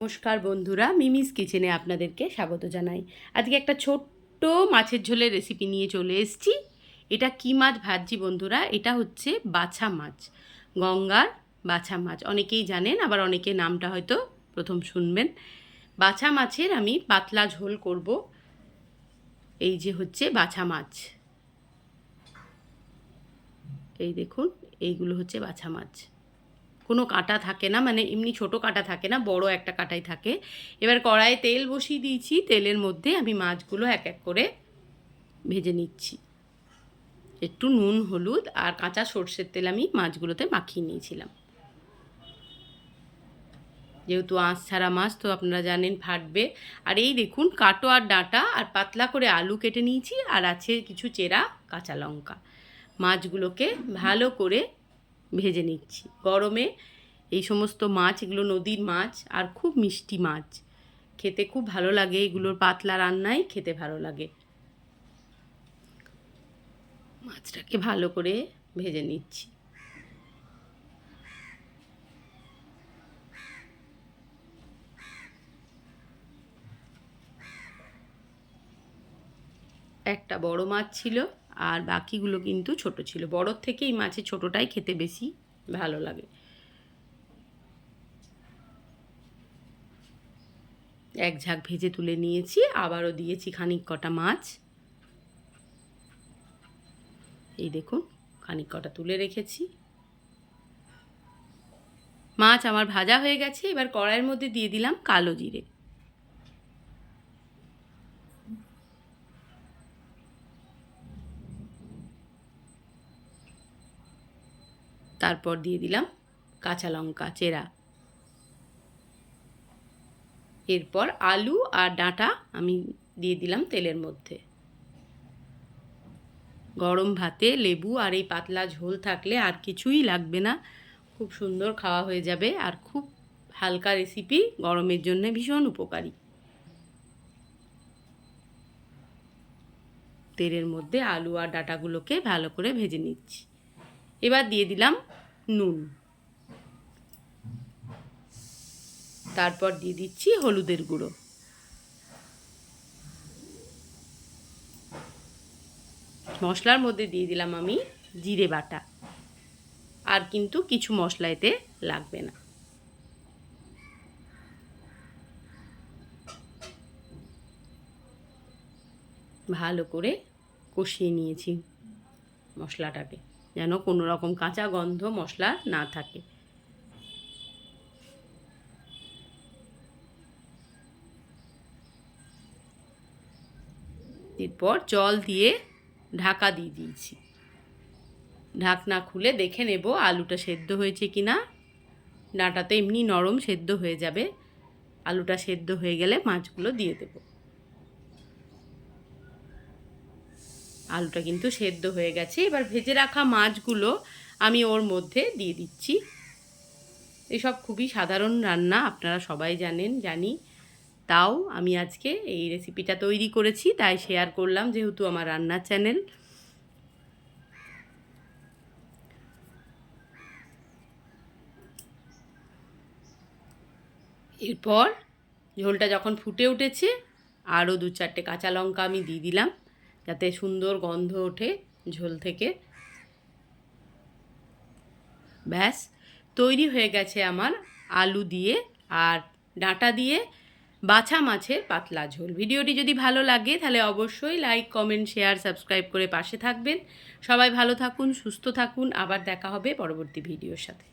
নমস্কার বন্ধুরা, মিমিস কিচেনে আপনাদেরকে স্বাগত জানাই। আজকে একটা ছোট্ট মাছের ঝোলের রেসিপি নিয়ে চলে এসেছি। এটা কী মাছ ভাজছি বন্ধুরা? এটা হচ্ছে বাছা মাছ। গঙ্গার বাছা মাছ। অনেকেই জানেন, আবার অনেকে নামটা হয়তো প্রথম শুনবেন। বাছা মাছের আমি পাতলা ঝোল করব। এই যে হচ্ছে বাছা মাছ। এই দেখুন, এইগুলো হচ্ছে বাছা মাছ। কোনো কাঁটা থাকে না মানে এমনি ছোট কাঁটা থাকে না, বড় একটা কাঁটাই থাকে। এবার কড়াইয়ে তেল বসিয়ে দিয়েছি, তেলের মধ্যে আমি মাছগুলো এক এক করে ভেজে নিচ্ছি। একটু নুন, হলুদ আর কাঁচা সর্ষের তেল আমি মাছগুলোতে মাখিয়ে নিয়েছিলাম। যেহেতু আঁশ ছাড়া মাছ, তো আপনারা জানেন ফাটবে। আর এই দেখুন, কাটো আর ডাঁটা আর পাতলা করে আলু কেটে নিয়েছি, আর আছে কিছু চেরা কাঁচা লঙ্কা। মাছগুলোকে ভালো করে ভেজে নিচ্ছি। গরমে এই সমস্ত মাছ, এগুলো নদীর মাছ আর খুব মিষ্টি মাছ। খেতে খুব ভালো লাগে এগুলোর পাতলা রান্নাই খেতে ভালো লাগে। মাছটাকে ভালো করে ভেজে নিচ্ছি। একটা বড় মাছ ছিল। আর বাকিগুলো কিন্তু ছোট ছিল। বড়োর থেকে এই মাছের ছোটোটাই খেতে বেশি ভালো লাগে। এক ঝাঁক ভেজে তুলে নিয়েছি, আবারও দিয়েছি খানিক কটা মাছ। এই দেখুন, খানিক কটা তুলে রেখেছি। মাছ আমার ভাজা হয়ে গেছে, এবার কড়াইয়ের মধ্যে দিয়ে দিলাম কালো জিরে। তারপর দিয়ে দিলাম কাঁচা লঙ্কা, চেরা। এরপর আলু আর ডাঁটা আমি দিয়ে দিলাম তেলের মধ্যে। গরম ভাতে লেবু আর এই পাতলা ঝোল থাকলে আর কিছুই লাগবে না। খুব সুন্দর খাওয়া হয়ে যাবে আর খুব হালকা রেসিপি গরমের জন্য ভীষণ উপকারী। তেলের মধ্যে আলু আর ডাঁটাগুলোকে ভালো করে ভেজে নিচ্ছি। এবার দিয়ে দিলাম নুন। তারপর দিয়ে দিচ্ছি হলুদের গুঁড়ো। মশলার মধ্যে দিয়ে দিলাম আমি জিরে বাটা। আর কিন্তু কিছু মশলা এতে লাগবে না। ভালো করে কষিয়ে নিয়েছি মশলাটাকে। যেন কোনো রকম কাঁচা গন্ধ, মশলা না থাকে। এরপর জল দিয়ে ঢাকা দিয়ে দিয়েছি। ঢাকনা খুলে দেখে নেব আলুটা সেদ্ধ হয়েছে কি না ডাঁটা তো এমনি নরম সেদ্ধ হয়ে যাবে। আলুটা সেদ্ধ হয়ে গেলে মাছগুলো দিয়ে দেব। আলুটা কিন্তু সেদ্ধ হয়ে গেছে। এবার ভেজে রাখা মাছগুলো আমি ওর মধ্যে দিয়ে দিচ্ছি। এসব খুবই সাধারণ রান্না, আপনারা সবাই জানেন, জানি। তাও আমি আজকে এই রেসিপিটা তৈরি করেছি, তাই শেয়ার করলাম যেহেতু আমার রান্নার চ্যানেল এরপর ঝোলটা যখন ফুটে উঠেছে, আরও দু চারটে কাঁচা লঙ্কা আমি দিয়ে দিলাম। যাতে সুন্দর গন্ধ ওঠে ঝোল থেকে। ব্যাস, তৈরি হয়ে গেছে আমার আলু দিয়ে আর ডাঁটা দিয়ে বাছা মাছের পাতলা ঝোল। ভিডিওটি যদি ভালো লাগে তাহলে অবশ্যই লাইক কমেন্ট শেয়ার সাবস্ক্রাইব করে পাশে থাকবেন। সবাই ভালো থাকুন, সুস্থ থাকুন। আবার দেখা হবে পরবর্তী ভিডিওর সাথে।